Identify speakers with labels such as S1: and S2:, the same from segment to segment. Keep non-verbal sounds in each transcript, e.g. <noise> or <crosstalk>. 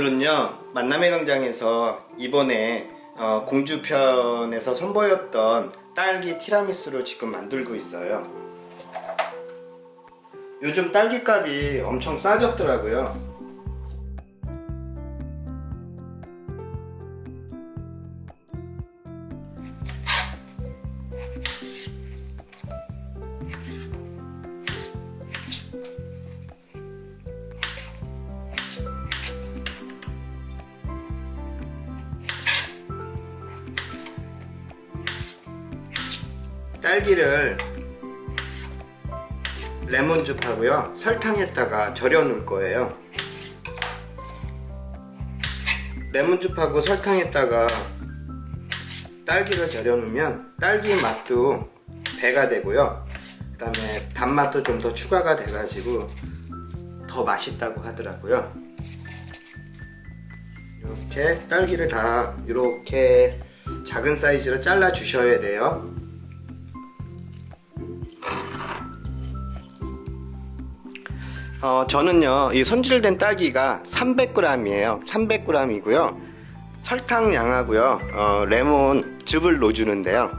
S1: 오늘은요 만남의 광장에서 이번에 어, 공주편에서 선보였던 딸기 티라미수를 지금 만들고 있어요. 요즘 딸기 값이 엄청 싸졌더라고요. 딸기를 레몬즙하고요. 설탕에다가 절여 놓을 거예요. 레몬즙하고 설탕에다가 딸기를 절여 놓으면 딸기 맛도 배가 되고요. 그 다음에 단맛도 좀 더 추가가 돼 가지고 더 맛있다고 하더라고요. 이렇게 딸기를 다 이렇게 작은 사이즈로 잘라 주셔야 돼요 어, 저는요, 이 손질된 딸기가 300g이에요. 300g이고요. 설탕량하고요, 어, 레몬 즙을 넣어주는데요.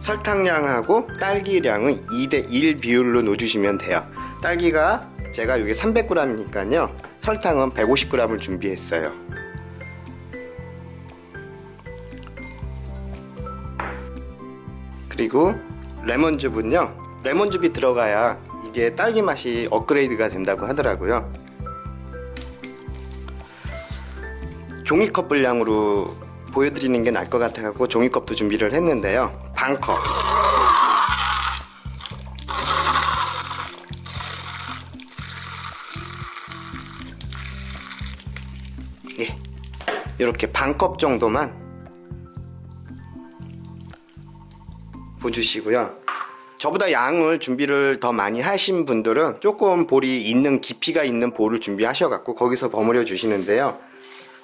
S1: 설탕량하고 딸기량은 2대1 비율로 넣어주시면 돼요. 딸기가 제가 여기 300g이니까요. 설탕은 150g을 준비했어요. 그리고 레몬즙은요. 레몬즙이 들어가야 이게 딸기 맛이 업그레이드가 된다고 하더라고요. 종이컵 분량으로 보여드리는 게 나을 것 같아갖고 종이컵도 준비를 했는데요. 반컵. 예. 이렇게 반컵 정도만 보주시고요. 저보다 양을 준비를 더 많이 하신 분들은 조금 볼이 있는 깊이가 있는 볼을 준비하셔 갖고 거기서 버무려 주시는데요.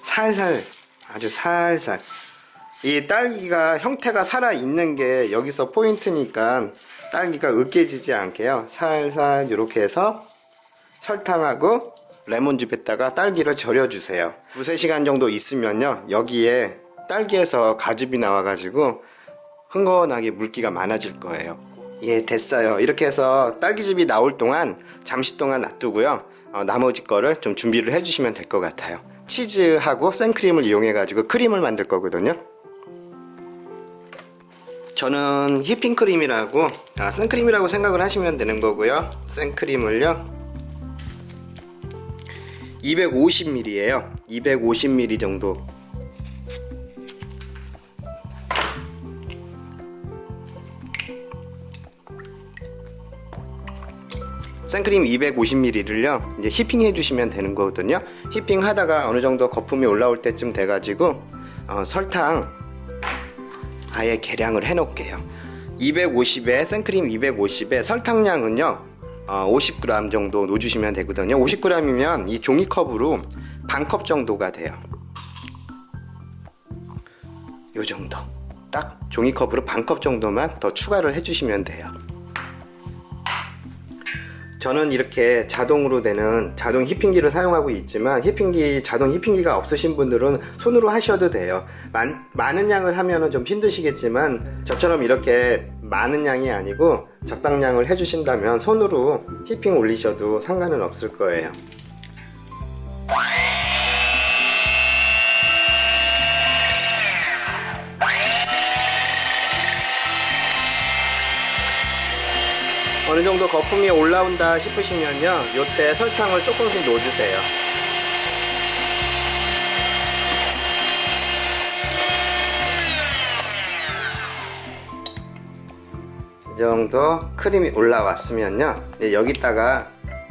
S1: 살살 아주 살살 이 딸기가 형태가 살아 있는 게 여기서 포인트니까 딸기가 으깨지지 않게요. 살살 이렇게 해서 설탕하고 레몬즙에다가 딸기를 절여 주세요. 두세 시간 정도 있으면요. 여기에 딸기에서 가즙이 나와가지고 흥건하게 물기가 많아질 거예요. 예, 됐어요. 이렇게 해서 딸기즙이 나올 동안 잠시 동안 놔두고요. 어, 나머지 거를 좀 준비를 해주시면 될 것 같아요. 치즈하고 생크림을 이용해 가지고 크림을 만들 거거든요. 저는 휘핑크림이라고, 아, 생크림이라고 생각을 하시면 되는 거고요. 생크림을요. 250ml예요. 250ml 정도 생크림 250ml를요 이제 휘핑 해 주시면 되는 거거든요. 휘핑 하다가 어느 정도 거품이 올라올 때쯤 돼 가지고 어, 설탕 아예 계량을 해 놓을게요. 250에 생크림 250에 설탕량은요 어, 50g 정도 넣어주시면 되거든요. 50g이면 이 종이컵으로 반 컵 정도가 돼요. 요 정도. 딱 종이컵으로 반 컵 정도만 더 추가를 해주시면 돼요 저는 이렇게 자동으로 되는 자동 휘핑기를 사용하고 있지만 휘핑기 자동 휘핑기가 없으신 분들은 손으로 하셔도 돼요. 많, 많은 양을 하면은 좀 힘드시겠지만 저처럼 이렇게 많은 양이 아니고 적당량을 해주신다면 손으로 휘핑 올리셔도 상관은 없을 거예요. 어느 정도 거품이 올라온다 싶으시면요. 요때 설탕을 조금씩 넣어주세요. 이 정도 크림이 올라왔으면요. 네, 여기다가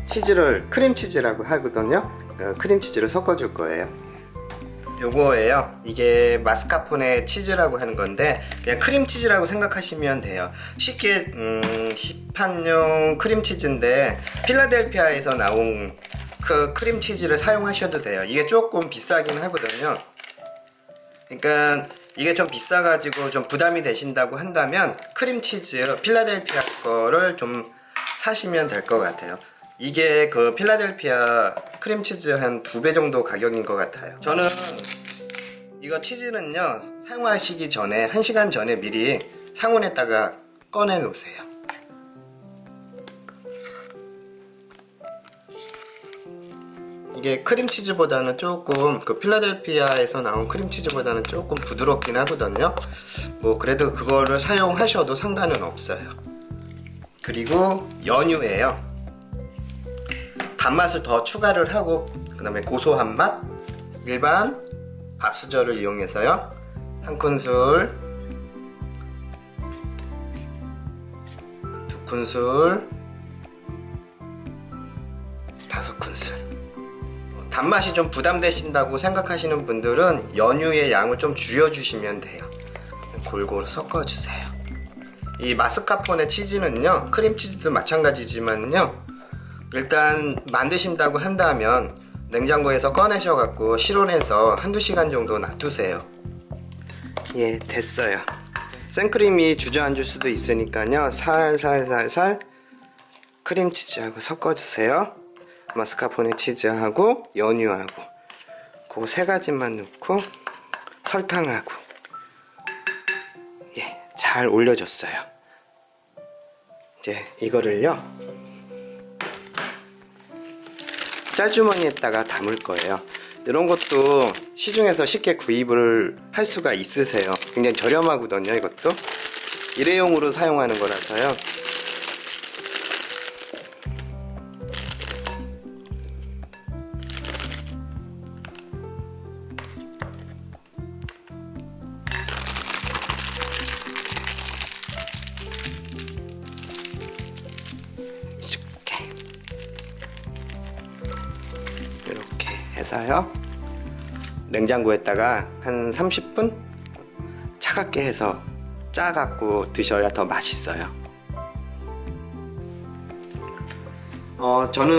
S1: 치즈를 크림 치즈라고 하거든요. 어, 크림 치즈를 섞어 줄 거예요. 요거예요. 이게 마스카포네 치즈라고 하는 건데 그냥 크림 치즈라고 생각하시면 돼요. 쉽게 음, 시판용 크림 치즈인데 필라델피아에서 나온 그 크림 치즈를 사용하셔도 돼요. 이게 조금 비싸긴 하거든요. 그러니까 이게 좀 비싸가지고 좀 부담이 되신다고 한다면 크림 치즈 필라델피아 거를 좀 사시면 될 것 같아요. 이게 그 필라델피아 크림치즈 한 두 배 정도 가격인 것 같아요. 저는 이거 치즈는요 사용하시기 전에 1시간 전에 미리 상온에다가 꺼내 놓으세요. 이게 크림치즈보다는 조금 그 필라델피아에서 나온 크림치즈보다는 조금 부드럽긴 하거든요. 뭐 그래도 그거를 사용하셔도 상관은 없어요. 그리고 연유예요. 단맛을 더 추가를 하고 그 다음에 고소한 맛, 일반 밥수저를 이용해서요. 한 큰술, 두 큰술, 다섯 큰술. 단맛이 좀 부담되신다고 생각하시는 분들은 연유의 양을 좀 줄여주시면 돼요. 골고루 섞어주세요. 이 마스카포네 치즈는요, 크림치즈도 마찬가지지만요, 일단 만드신다고 한다면 냉장고에서 꺼내셔 갖고 실온에서 한두 시간 정도 놔두세요. 예, 됐어요. 생크림이 주저앉을 수도 있으니까요, 살살살살 크림치즈하고 섞어 주세요. 마스카포네 치즈하고 연유하고 그 세 가지만 넣고 설탕하고 예, 잘 올려줬어요. 이제 이거를요 짤주머니에다가 담을 거예요. 이런 것도 시중에서 쉽게 구입을 할 수가 있으세요. 굉장히 저렴하거든요, 이것도. 일회용으로 사용하는 거라서요. 해서요. 냉장고에다가 한 30분 차갑게 해서 짜갖고 드셔야 더 맛있어요. 어 저는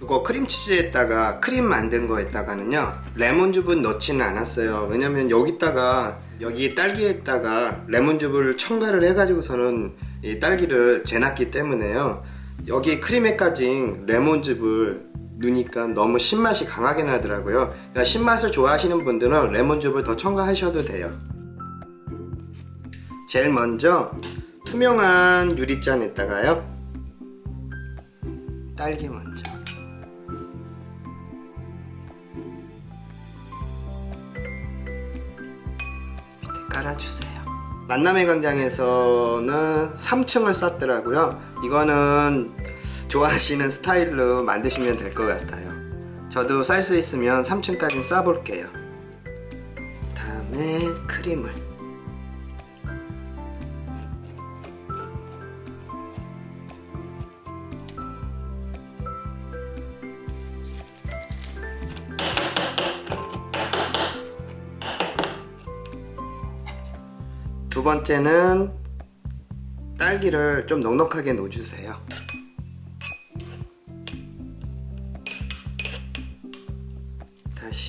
S1: 이거 크림치즈에다가 크림 만든 거에다가는요 레몬즙은 넣지는 않았어요. 왜냐면 여기다가 여기 딸기에다가 레몬즙을 첨가를 해가지고서는 이 딸기를 재놨기 때문에요. 여기 크림에 까진 레몬즙을 넣으니까 너무 신맛이 강하게 나더라고요. 그러니까 신맛을 좋아하시는 분들은 레몬즙을 더 첨가하셔도 돼요. 제일 먼저 투명한 유리잔에다가요. 딸기 먼저. 밑에 깔아주세요. 만남의 광장에서는 3층을 썼더라고요. 이거는 좋아하시는 스타일로 만드시면 될 것 같아요. 저도 쌀 수 있으면 3층까지 싸볼게요. 다음에 크림을. 두 번째는 딸기를 좀 넉넉하게 놓어주세요.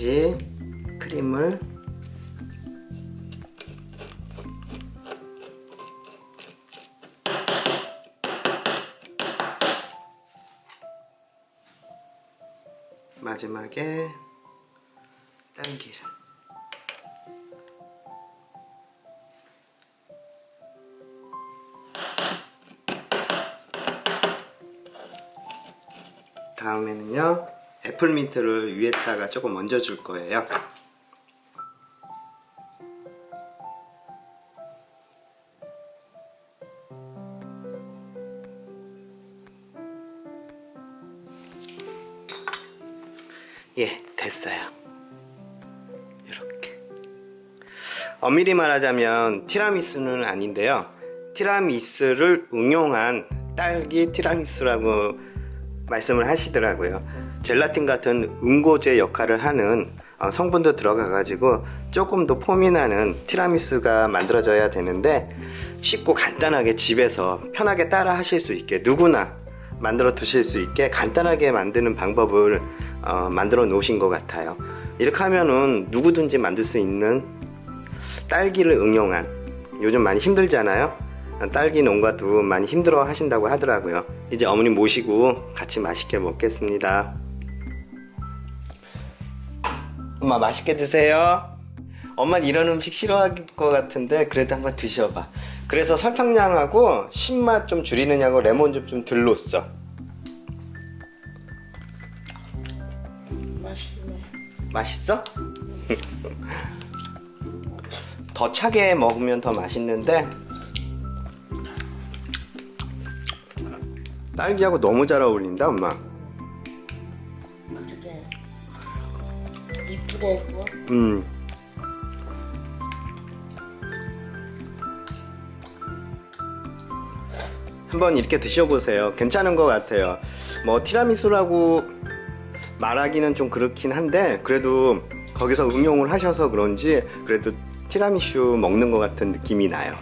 S1: 다시 크림을 마지막에 딸기를. 다음에는요 애플민트를 위에다가 조금 얹어줄 거예요. 예 됐어요. 이렇게. 엄밀히 말하자면 티라미수는 아닌데요. 티라미수를 응용한 딸기 티라미수라고 말씀을 하시더라고요. 젤라틴 같은 응고제 역할을 하는 어, 성분도 들어가 가지고 조금 더 폼이 나는 티라미수가 만들어져야 되는데 쉽고 간단하게 집에서 편하게 따라 하실 수 있게 누구나 만들어 드실 수 있게 간단하게 만드는 방법을 어, 만들어 놓으신 것 같아요. 이렇게 하면은 누구든지 만들 수 있는 딸기를 응용한 요즘 많이 힘들잖아요. 딸기 농가도 많이 힘들어 하신다고 하더라고요. 이제 어머니 모시고 같이 맛있게 먹겠습니다. 엄마 맛있게 드세요. 엄마는 이런 음식 싫어할 것 같은데 그래도 한번 드셔봐. 그래서 설탕량하고 신맛 좀 줄이느냐고 레몬즙 좀 들렀어.
S2: 맛있네.
S1: 맛있어? <laughs> 더 차게 먹으면 더 맛있는데 딸기하고 너무 잘 어울린다 엄마
S2: 그러게. 이쁘게 예뻐.
S1: 음. 한번 이렇게 드셔보세요. 괜찮은 것 같아요. 뭐 티라미수라고 말하기는 좀 그렇긴 한데 그래도 거기서 응용을 하셔서 그런지 그래도 티라미슈 먹는 것 같은 느낌이 나요